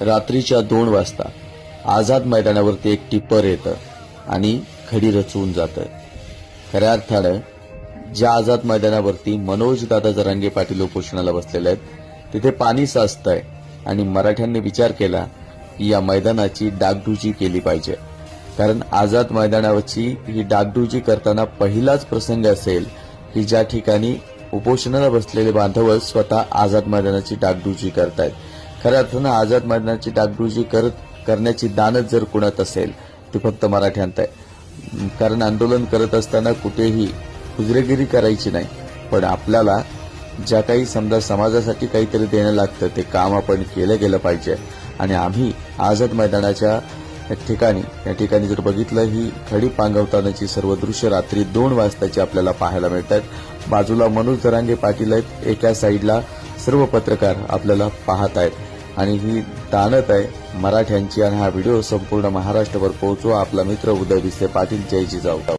रात्रीच्या दोन वाजता आझाद मैदानावरती एक टिप्पर येतं आणि खडी रचवून जातं. खऱ्या अर्थानं ज्या आझाद मैदानावरती मनोज दादा जरांगे पाटील उपोषणाला बसलेले आहेत तिथे पाणी साचतंय आणि मराठ्यांनी विचार केला की या मैदानाची डागडुजी केली पाहिजे. कारण आझाद मैदानावरची ही डागडुजी करताना पहिलाच प्रसंग असेल की ज्या ठिकाणी उपोषणाला बसलेले बांधव स्वतः आझाद मैदानाची डागडुजी करतायत. खऱ्या अर्थानं आझाद मैदानाची डागडुजी करत करण्याची दानच जर कुणात असेल ती फक्त मराठ्यांत आहे. कारण आंदोलन करत असताना कुठेही हुजरेगिरी करायची नाही. पण आपल्याला ज्या काही समजा समाजासाठी काहीतरी देणं लागतं ते काम आपण केलं गेलं पाहिजे. आणि आम्ही आझाद मैदानाच्या ठिकाणी या ठिकाणी जर बघितलं ही खडी पांगवतानाची सर्व दृश्य रात्री दोन वाजताची आपल्याला पाहायला मिळतात. बाजूला मनोज दरांगे पाटील आहेत. एका साईडला सर्व पत्रकार आपल्याला पाहत आहेत. आणि ही दानत आहे. मराठ्यांची. आणि हा व्हिडिओ संपूर्ण महाराष्ट्रभर पोहोचवा. आपला मित्र उदय विसे पाटील. जय जिजाऊ.